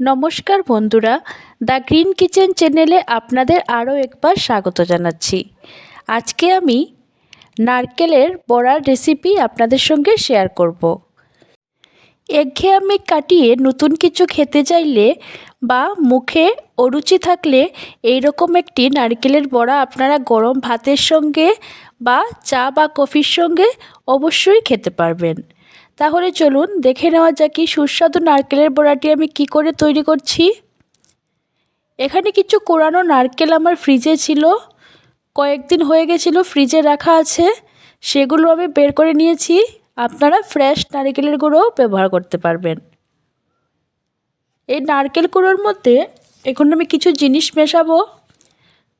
নমস্কার বন্ধুরা, the green kitchen চ্যানেলে আপনাদের আরও একবার স্বাগত জানাচ্ছি আজকে আমি নারকেলের বড়ার রেসিপি আপনাদের সঙ্গে শেয়ার করব। একঘেয়েমি কাটিয়ে নতুন কিছু খেতে চাইলে বা মুখে অরুচি থাকলে এই রকম একটি নারকেলের বড়া আপনারা গরম ভাতের সঙ্গে বা চা বা কফির সঙ্গে অবশ্যই খেতে পারবেন তাহলে চলুন দেখে নেওয়া যাক কি সুস্বাদু নারকেলের বড়াটি আমি কি করে তৈরি করছি। এখানে কিছু কোরানো নারকেল আমার ফ্রিজে ছিল। কয়েকদিন হয়ে গেছিল ফ্রিজে রাখা আছে। সেগুলো আমি বের করে নিয়েছি। আপনারা ফ্রেশ নারকেলের গুঁড়োও ব্যবহার করতে পারবেন। এই নারকেল গুঁড়োর মধ্যে এখন আমি কিছু জিনিস মেশাবো।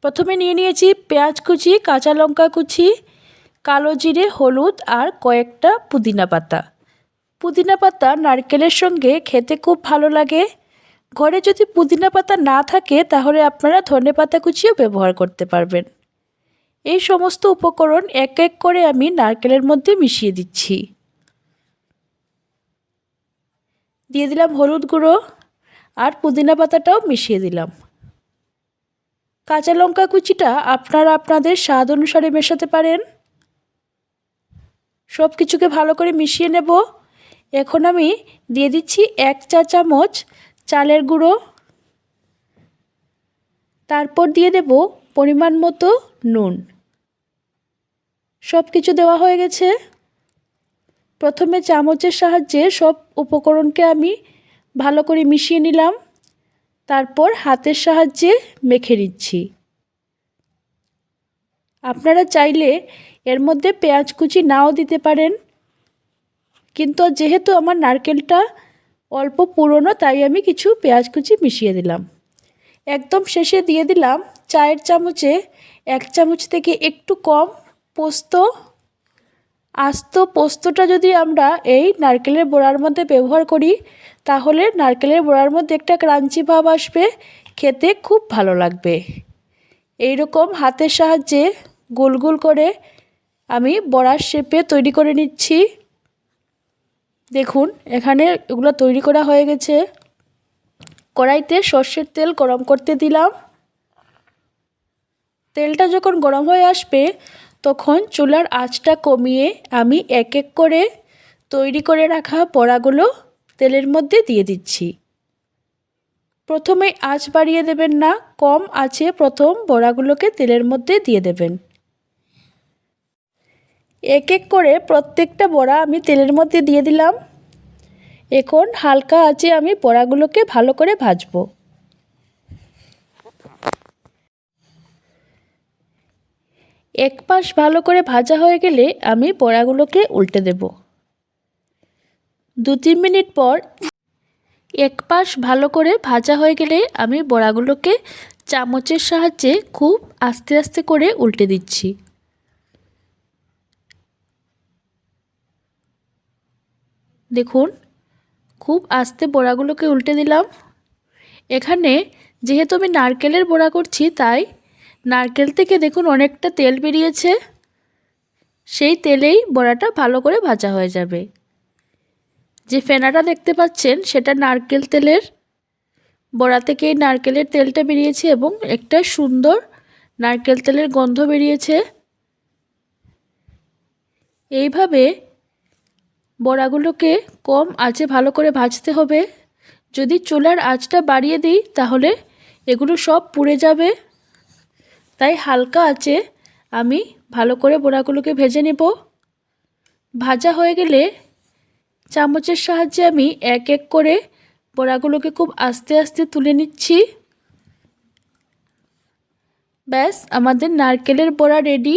প্রথমে নিয়ে নিয়েছি পেঁয়াজ কুচি, কাঁচা লঙ্কা কুচি, কালো জিরে, হলুদ আর কয়েকটা পুদিনা পাতা। পুদিনা পাতা নারকেলের সঙ্গে খেতে খুব ভালো লাগে। ঘরে যদি পুদিনা পাতা না থাকে, তাহলে আপনারা ধনে পাতা কুচিও ব্যবহার করতে পারবেন। এই সমস্ত উপকরণ এক এক করে আমি নারকেলের মধ্যে মিশিয়ে দিচ্ছি। দিয়ে দিলাম হলুদ গুঁড়ো আর পুদিনা পাতাটাও মিশিয়ে দিলাম। কাঁচা লঙ্কা কুচিটা আপনারা আপনাদের স্বাদ অনুসারে মেশাতে পারেন। সব কিছুকে ভালো করে মিশিয়ে নেব। এখন আমি দিয়ে দিচ্ছি এক চা চামচ চালের গুঁড়ো। তারপর দিয়ে দেব পরিমাণ মতো নুন। সব কিছু দেওয়া হয়ে গেছে। প্রথমে চামচের সাহায্যে সব উপকরণকে আমি ভালো করে মিশিয়ে নিলাম। তারপর হাতের সাহায্যে মেখে নিচ্ছি। আপনারা চাইলে এর মধ্যে পেঁয়াজ কুচি নাও দিতে পারেন। কিন্তু যেহেতু আমার নারকেলটা অল্প পুরনো, তাই আমি কিছু পেঁয়াজ কুচি মিশিয়ে দিলাম। একদম শেষে দিয়ে দিলাম চায়ের চামচে এক চামচ থেকে একটু কম পোস্ত। আস্ত পোস্তটা যদি আমরা এই নারকেলের বড়ার মধ্যে ব্যবহার করি, তাহলে নারকেলের বড়ার মধ্যে একটা ক্রাঞ্চি ভাব আসবে, খেতে খুব ভালো লাগবে। এই রকম হাতের সাহায্যে গোল গোল করে আমি বড়ার শেপে তৈরি করে নিচ্ছি। দেখুন, এখানে এগুলো তৈরি করা হয়ে গেছে। কড়াইতে সর্ষের তেল গরম করতে দিলাম। তেলটা যখন গরম হয়ে আসবে, তখন চুলার আঁচটা কমিয়ে আমি এক এক করে তৈরি করে রাখা বড়াগুলো তেলের মধ্যে দিয়ে দিচ্ছি। প্রথমে আঁচ বাড়িয়ে দেবেন না, কম আঁচে প্রথম বড়াগুলোকে তেলের মধ্যে দিয়ে দেবেন। এক এক করে প্রত্যেকটা বড়া আমি তেলের মধ্যে দিয়ে দিলাম। এখন হালকা আঁচে আমি বড়াগুলোকে ভালো করে ভাজবো। এক পাশ ভালো করে ভাজা হয়ে গেলে আমি বড়াগুলোকে উল্টে দেব। দু তিন মিনিট পর এক পাশ ভালো করে ভাজা হয়ে গেলে আমি বড়াগুলোকে চামচের সাহায্যে খুব আস্তে আস্তে করে উল্টে দিচ্ছি। দেখুন, খুব আস্তে বড়াগুলোকে উল্টে দিলাম। এখানে যেহেতু আমি নারকেলের বড়া করছি, তাই নারকেল থেকে দেখুন অনেকটা তেল বেরিয়েছে। সেই তেলেই বড়াটা ভালো করে ভাজা হয়ে যাবে। যে ফেনাটা দেখতে পাচ্ছেন, সেটা নারকেল তেলের। বড়া থেকে নারকেলের তেলটা বেরিয়েছে এবং একটা সুন্দর নারকেল তেলের গন্ধ বেরিয়েছে। এইভাবে বড়াগুলোকে কম আঁচে ভালো করে ভাজতে হবে। যদি চুলার আঁচটা বাড়িয়ে দিই, তাহলে এগুলো সব পুড়ে যাবে। তাই হালকা আঁচে আমি ভালো করে বড়াগুলোকে ভেজে নেব। ভাজা হয়ে গেলে চামচের সাহায্যে আমি এক এক করে বড়াগুলোকে খুব আস্তে আস্তে তুলে নিচ্ছি। ব্যাস, আমাদের নারকেলের বড়া রেডি।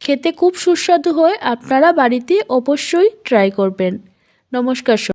খেতে খুব সুস্বাদু হয় আপনারা বাড়িতে অবশ্যই ট্রাই করবেন। নমস্কার